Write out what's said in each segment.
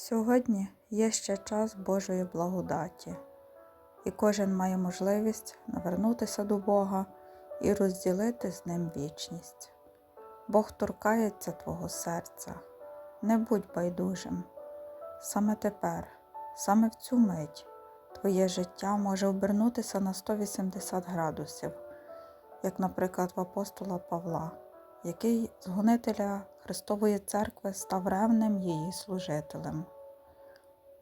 Сьогодні є ще час Божої благодаті, і кожен має можливість навернутися до Бога і розділити з ним вічність. Бог торкається твого серця, не будь байдужим. Саме тепер, саме в цю мить, твоє життя може обернутися на 180 градусів, як, наприклад, в апостола Павла, який з гонителя Христової церкви став ревним її служителем.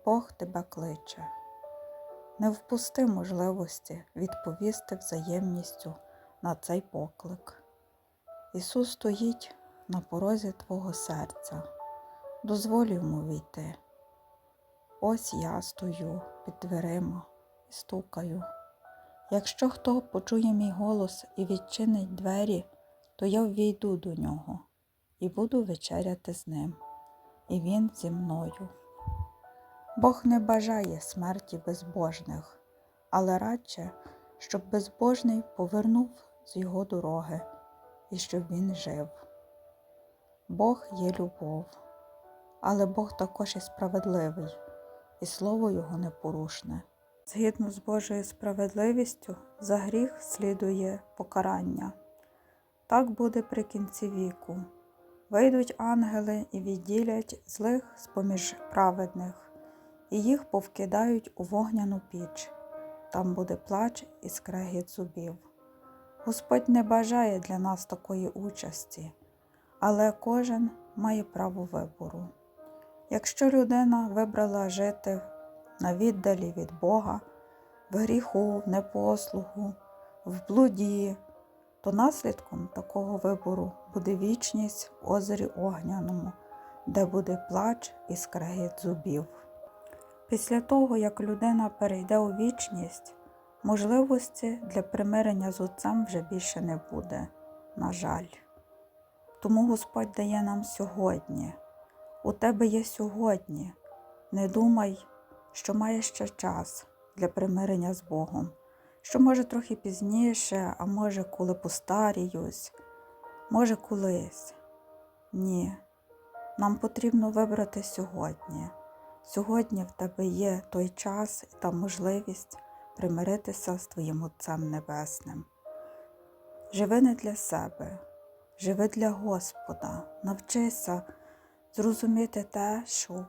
Бог тебе кличе. Не впусти можливості відповісти взаємністю на цей поклик. Ісус стоїть на порозі Твого серця. Дозволь йому війти. Ось я стою під дверима і стукаю. Якщо хто почує мій голос і відчинить двері, то я ввійду до нього і буду вечеряти з ним, і він зі мною. Бог не бажає смерті безбожних, але радше, щоб безбожний повернув з його дороги і щоб він жив. Бог є любов, але Бог також і справедливий, і слово Його непорушне. Згідно з Божою справедливістю, за гріх слідує покарання. Так буде при кінці віку. Вийдуть ангели і відділять злих з поміж праведних, і їх повкидають у вогняну піч. Там буде плач і скрегіт зубів. Господь не бажає для нас такої участі, але кожен має право вибору. Якщо людина вибрала жити на віддалі від Бога, в гріху, в непослуху, в блуді, то наслідком такого вибору буде вічність в озері Огняному, де буде плач і скрегіт зубів. Після того, як людина перейде у вічність, можливості для примирення з Отцем вже більше не буде, на жаль. Тому Господь дає нам сьогодні. У тебе є сьогодні. Не думай, що маєш ще час для примирення з Богом, що може трохи пізніше, а може, коли постаріюсь, може колись. Ні, нам потрібно вибрати сьогодні. Сьогодні в тебе є той час і та можливість примиритися з Твоїм Отцем Небесним. Живи не для себе, живи для Господа, навчися зрозуміти те, що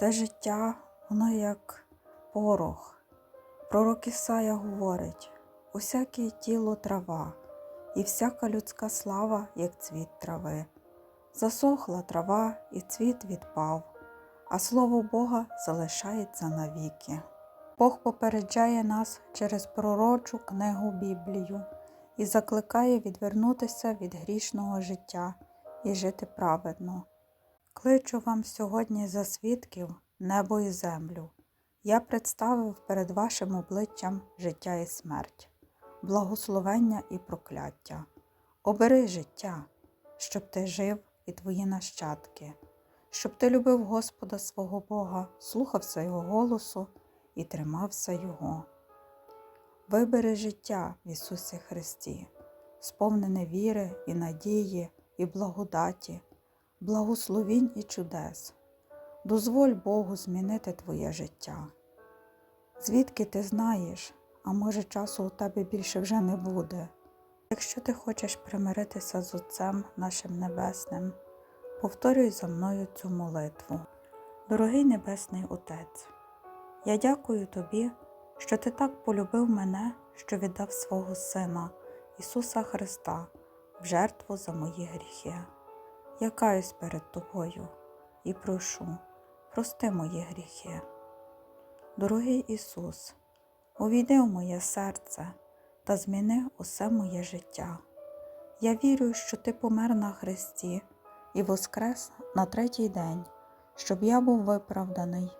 те життя, воно як порох. Пророк Ісая говорить, усяке тіло трава, і всяка людська слава, як цвіт трави. Засохла трава, і цвіт відпав, а слово Бога залишається навіки. Бог попереджає нас через пророчу книгу Біблію і закликає відвернутися від грішного життя і жити праведно. Кличу вам сьогодні за свідків небо і землю. Я представив перед вашим обличчям життя і смерть, благословення і прокляття. Обери життя, щоб ти жив і твої нащадки, щоб ти любив Господа свого Бога, слухався Його голосу і тримався Його. Вибери життя в Ісусі Христі, сповнене віри і надії, і благодаті, благословінь і чудес. Дозволь Богу змінити твоє життя. Звідки ти знаєш, а може часу у тебе більше вже не буде. Якщо ти хочеш примиритися з Отцем нашим Небесним, повторюй за мною цю молитву. Дорогий Небесний Отець, я дякую Тобі, що Ти так полюбив мене, що віддав свого Сина, Ісуса Христа, в жертву за мої гріхи. Я каюсь перед Тобою і прошу, прости мої гріхи. Дорогий Ісус, увійди в моє серце та зміни усе моє життя. Я вірю, що Ти помер на Христі і воскрес на третій день, щоб я був виправданий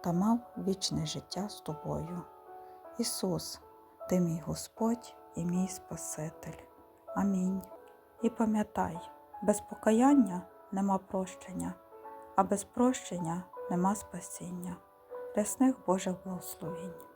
та мав вічне життя з тобою. Ісус, Ти мій Господь і мій Спаситель. Амінь. І пам'ятай, без покаяння нема прощення, а без прощення нема спасіння. Рясних Божих благословінь.